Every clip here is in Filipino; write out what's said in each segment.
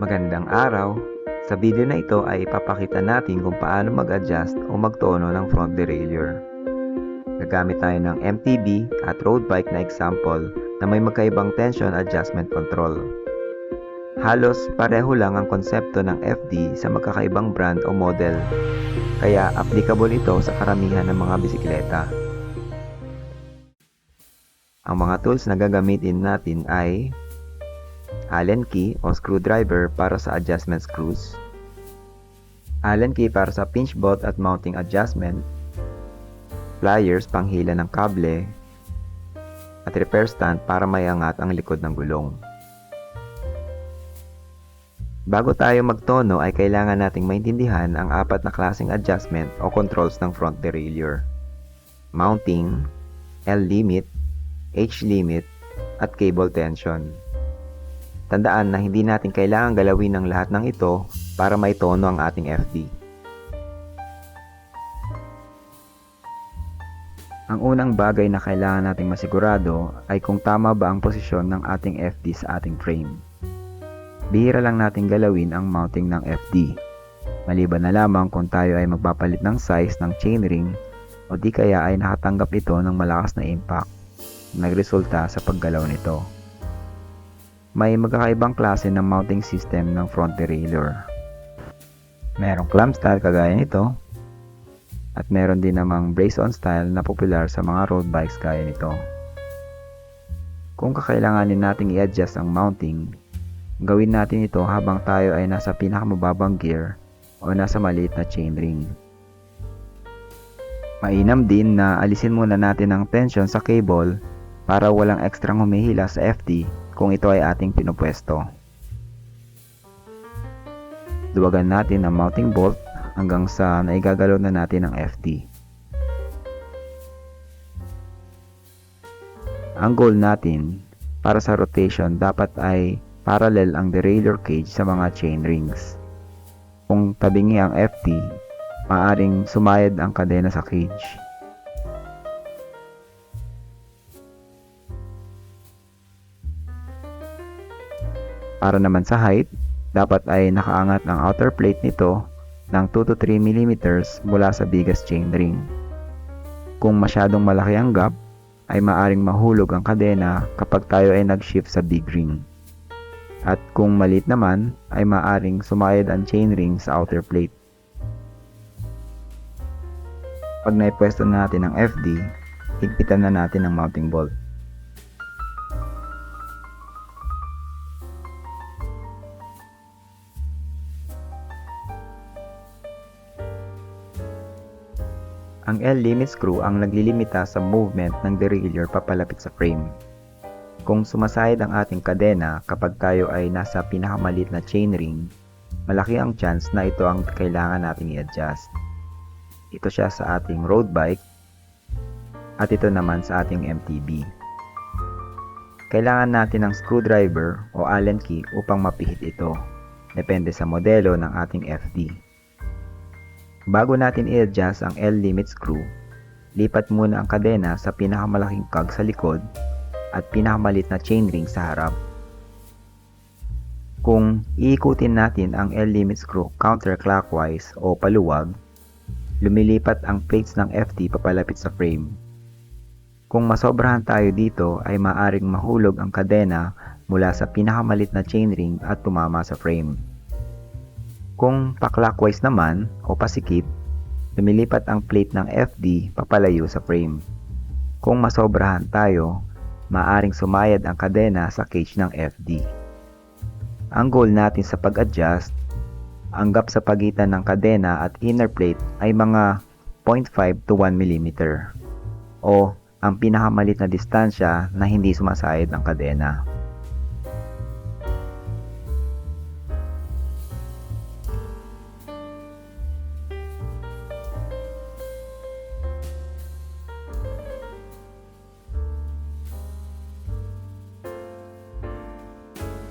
Magandang araw! Sa video na ito ay ipapakita natin kung paano mag-adjust o magtono ng front derailleur. Gagamit tayo ng MTB at road bike na example na may magkaibang tension adjustment control. Halos pareho lang ang konsepto ng FD sa magkakaibang brand o model, kaya applicable ito sa karamihan ng mga bisikleta. Ang mga tools na gagamitin natin ay Allen key o screwdriver para sa adjustment screws, Allen key para sa pinch bolt at mounting adjustment, pliers panghila ng kable, at repair stand para mayangat ang likod ng gulong. Bago tayo magtono ay kailangan nating maintindihan ang apat na klaseng adjustment o controls ng front derailleur. Mounting, L-limit, H-limit, at cable tension. Tandaan na hindi natin kailangan galawin ng lahat ng ito para maitono ang ating FD. Ang unang bagay na kailangan nating masigurado ay kung tama ba ang posisyon ng ating FD sa ating frame. Bihira lang nating galawin ang mounting ng FD. Maliban na lamang kung tayo ay magpapalit ng size ng chainring o di kaya ay nakatanggap ito ng malakas na impact nagresulta sa paggalaw nito. May magkakaibang klase ng mounting system ng front derailleur. Merong clamp style kagaya nito at meron din namang brace-on style na popular sa mga road bikes gaya nito. Kung kakailanganin nating i-adjust ang mounting, gawin natin ito habang tayo ay nasa pinakamababang gear o nasa maliit na chainring. Mainam din na alisin muna natin ang tension sa cable para walang ekstrang humihila sa FD kung ito ay ating pinupwesto. Duwagan natin ang mounting bolt hanggang sa naigagalaw na natin ang FD. Ang goal natin para sa rotation dapat ay parallel ang derailleur cage sa mga chain rings. Kung tabingi ang FD, maaring sumayad ang kadena sa cage. Para naman sa height, dapat ay nakaangat ang outer plate nito ng 2 to 3 mm mula sa biggest chainring. Kung masyadong malaki ang gap, ay maaring mahulog ang kadena kapag tayo ay nag-shift sa big ring. At kung maliit naman, ay maaring sumayad ang chainring sa outer plate. Pag naipwesto na natin ang FD, higpitan na natin ang mounting bolt. Ang L-limit screw ang naglilimita sa movement ng derailleur papalapit sa frame. Kung sumasayad ang ating kadena kapag tayo ay nasa pinakamalit na chainring, malaki ang chance na ito ang kailangan nating i-adjust. Ito siya sa ating road bike at ito naman sa ating MTB. Kailangan natin ng screwdriver o Allen key upang mapihit ito. Depende sa modelo ng ating FD. Bago natin i-adjust ang L-limit screw, lipat muna ang kadena sa pinakamalaking cog sa likod at pinakamalit na chainring sa harap. Kung iikutin natin ang L-limit screw counterclockwise o paluwag, lumilipat ang plates ng FD papalapit sa frame. Kung masobrahan tayo dito ay maaring mahulog ang kadena mula sa pinakamalit na chainring at tumama sa frame. Kung pa-clockwise naman o pasikip, lumilipat ang plate ng FD papalayo sa frame. Kung masobrahan tayo, maaring sumayad ang kadena sa cage ng FD. Ang goal natin sa pag-adjust, ang gap sa pagitan ng kadena at inner plate ay mga 0.5 to 1 mm o ang pinakamalit na distansya na hindi sumasayad ang kadena.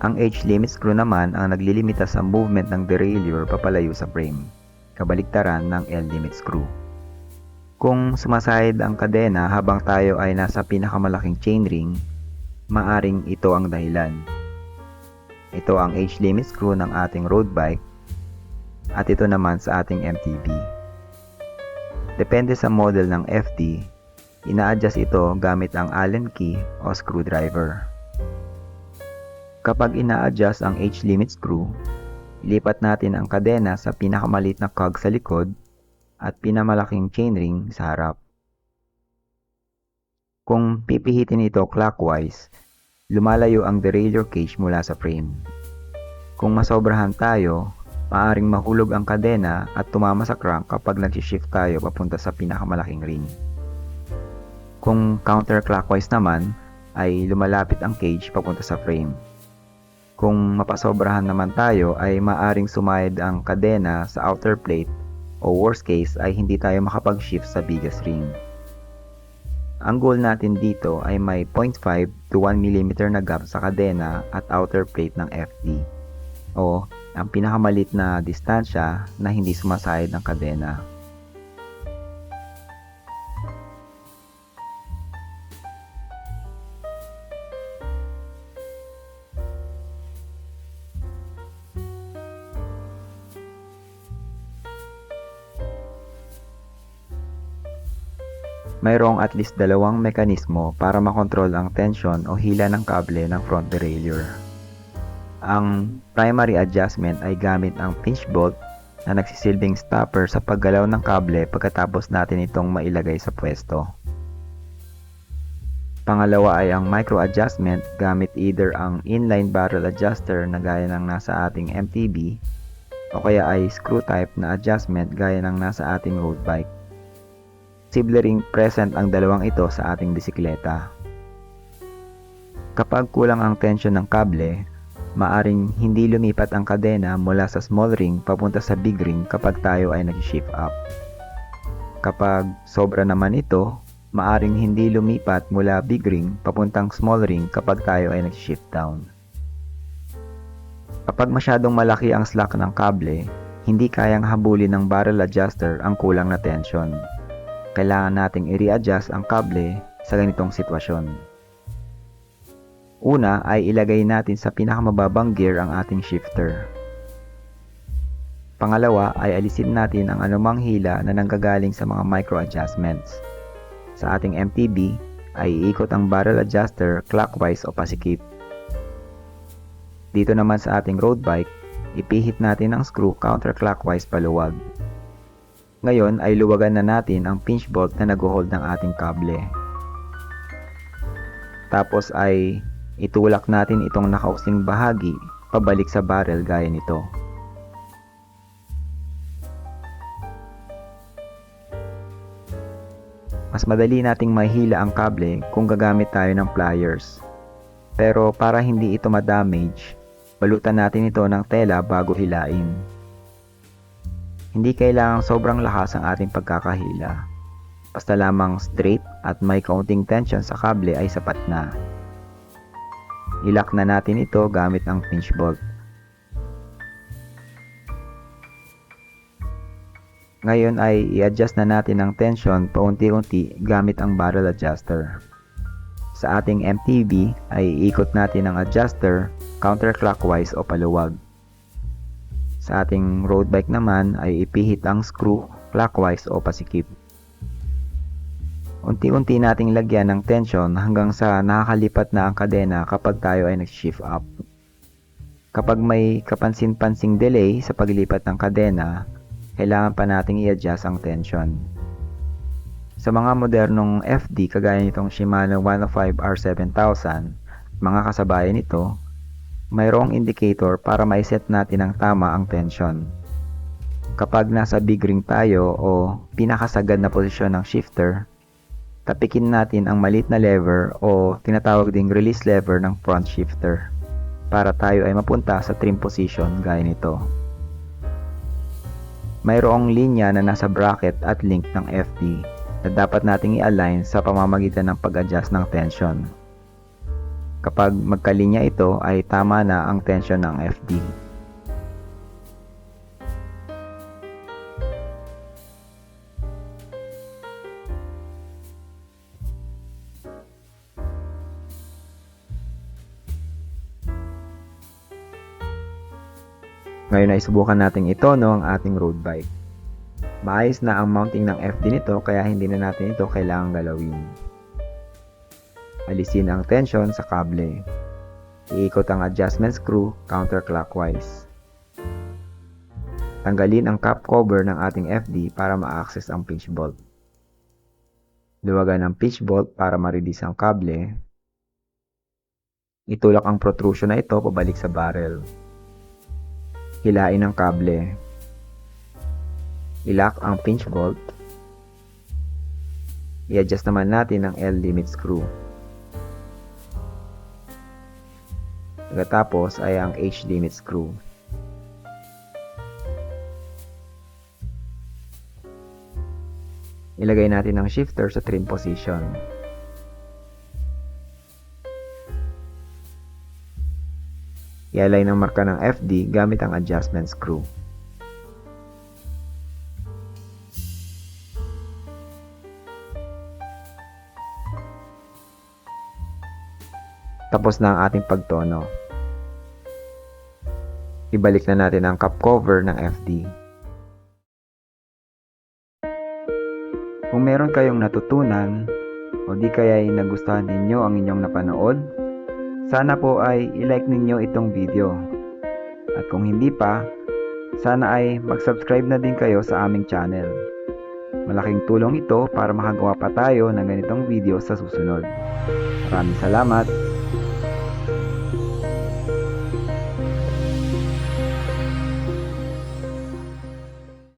Ang age limit screw naman ang naglilimita sa movement ng derailleur papalayo sa frame, kabaligtaran ng L limit screw. Kung sumasayad ang kadena habang tayo ay nasa pinakamalaking chainring, maaring ito ang dahilan. ito ang age limit screw ng ating road bike at ito naman sa ating MTB. Depende sa model ng FD, ina-adjust ito gamit ang Allen key o screwdriver. Kapag ina-adjust ang age limit screw, ilipat natin ang kadena sa pinakamalit na cog sa likod at pinamalaking chainring sa harap. Kung pipihitin ito clockwise, lumalayo ang derailleur cage mula sa frame. Kung masobrahan tayo, maaring mahulog ang kadena at tumama sa crank kapag nag-shift tayo papunta sa pinakamalaking ring. Kung counterclockwise naman, ay lumalapit ang cage papunta sa frame. Kung mapasobrahan naman tayo ay maaring sumayad ang kadena sa outer plate o worst case ay hindi tayo makapag-shift sa biggest ring. Ang goal natin dito ay may 0.5 to 1 mm na gap sa kadena at outer plate ng FD o ang pinakamalit na distansya na hindi sumasayad ng kadena. Mayroong at least dalawang mekanismo para makontrol ang tension o hila ng kable ng front derailleur. Ang primary adjustment ay gamit ang pinch bolt na nagsisilbing stopper sa paggalaw ng kable pagkatapos natin itong mailagay sa pwesto. Pangalawa ay ang micro adjustment gamit either ang inline barrel adjuster na gaya ng nasa ating MTB o kaya ay screw type na adjustment gaya ng nasa ating road bike posible ring present ang dalawang ito sa ating bisikleta. Kapag kulang ang tension ng kable, maaring hindi lumipat ang kadena mula sa small ring papunta sa big ring kapag tayo ay nag-shift up. Kapag sobra naman ito, maaring hindi lumipat mula big ring papuntang small ring kapag tayo ay nag-shift down. Kapag masyadong malaki ang slack ng kable, hindi kayang habulin ng barrel adjuster ang kulang na tension kailangan nating i-readjust ang kable sa ganitong sitwasyon. Una ay ilagay natin sa pinakamababang gear ang ating shifter. Pangalawa ay alisin natin ang anumang hila na nanggagaling sa mga micro adjustments. Sa ating MTB ay iikot ang barrel adjuster clockwise o pasikip. Dito naman sa ating road bike, ipihit natin ang screw counterclockwise paluwag. Ngayon ay luwagan na natin ang pinch bolt na nag-hold ng ating kable. Tapos ay itulak natin itong nakausling bahagi pabalik sa barrel gaya nito. Mas madali nating mahila ang kable kung gagamit tayo ng pliers. Pero para hindi ito ma-damage, balutan natin ito ng tela bago hilain. Hindi kailangang sobrang lakas ang ating pagkakahila. Basta lamang straight at may kaunting tension sa kable ay sapat na. Ilak na natin ito gamit ang pinch bolt. Ngayon ay i-adjust na natin ang tension paunti-unti gamit ang barrel adjuster. Sa ating MTB ay ikot natin ang adjuster counterclockwise o paluwag. Sa ating road bike naman ay ipihit ang screw clockwise o pasikip. Unti-unti nating lagyan ng tension hanggang sa nakakalipat na ang kadena kapag tayo ay nag-shift up. Kapag may kapansin-pansing delay sa paglipat ng kadena, kailangan pa nating i-adjust ang tension. Sa mga modernong FD kagaya nitong Shimano 105R7000, mga kasabayan nito, mayroong indicator para maiset natin ang tama ang tension. Kapag nasa big ring tayo o pinakasagad na posisyon ng shifter, tapikin natin ang malit na lever o tinatawag ding release lever ng front shifter para tayo ay mapunta sa trim position gaya nito. Mayroong linya na nasa bracket at link ng FD na dapat nating i-align sa pamamagitan ng pag-adjust ng tension. Kapag magkalinya ito ay tama na ang tension ng FD. Ngayon ay subukan natin itono ang ating road bike. Maayos na ang mounting ng FD nito kaya hindi na natin ito kailangang galawin. Alisin ang tension sa kable. Iikot ang adjustment screw counterclockwise. Tanggalin ang cap cover ng ating FD para ma-access ang pinch bolt. Luwagan ang pinch bolt para ma-release ang kable. Itulak ang protrusion na ito pabalik sa barrel. Hilain ang kable. Ilock ang pinch bolt. I-adjust naman natin ang L-limit screw. Pagkatapos ay ang H-limit screw. Ilagay natin ang shifter sa trim position. I-align ang marka ng FD gamit ang adjustment screw. Tapos na ang ating pagtono. Ibalik na natin ang cap cover ng FD. Kung meron kayong natutunan o di kaya ay nagustuhan ninyo ang inyong napanood, sana po ay ilike ninyo itong video. At kung hindi pa, sana ay mag-subscribe na din kayo sa aming channel. Malaking tulong ito para makagawa pa tayo ng ganitong video sa susunod. Maraming salamat!